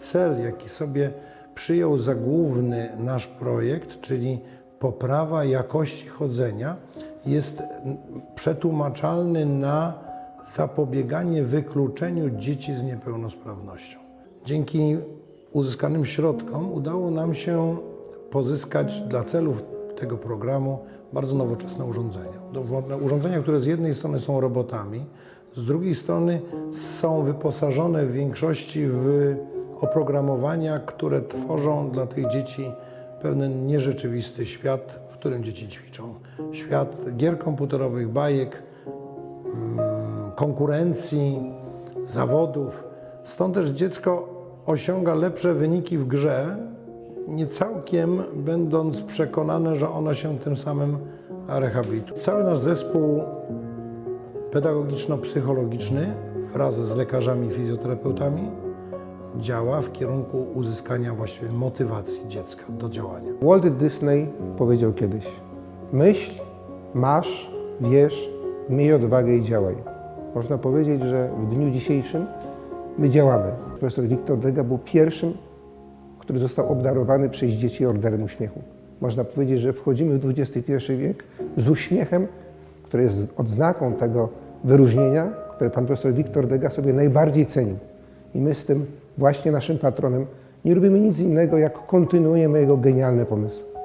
cel, jaki sobie przyjął za główny nasz projekt, czyli poprawa jakości chodzenia, jest przetłumaczalny na zapobieganie wykluczeniu dzieci z niepełnosprawnością. Dzięki uzyskanym środkom udało nam się pozyskać dla celów tego programu bardzo nowoczesne urządzenia. Urządzenia, które z jednej strony są robotami, z drugiej strony są wyposażone w większości w oprogramowania, które tworzą dla tych dzieci pewien nierzeczywisty świat, w którym dzieci ćwiczą. Świat gier komputerowych, bajek, mm, konkurencji, zawodów. Stąd też dziecko osiąga lepsze wyniki w grze, nie całkiem będąc przekonane, że ono się tym samym rehabilituje. Cały nasz zespół pedagogiczno-psychologiczny wraz z lekarzami i fizjoterapeutami działa w kierunku uzyskania właściwie motywacji dziecka do działania. Walt Disney powiedział kiedyś: Myśl, masz, wiesz, miej odwagę i działaj. Można powiedzieć, że w dniu dzisiejszym my działamy. Profesor Wiktor Dega był pierwszym, który został obdarowany przez dzieci Orderem Uśmiechu. Można powiedzieć, że wchodzimy w XXI wiek z uśmiechem, który jest odznaką tego wyróżnienia, które pan profesor Wiktor Dega sobie najbardziej cenił. I my z tym właśnie naszym patronem nie robimy nic innego, jak kontynuujemy jego genialne pomysły.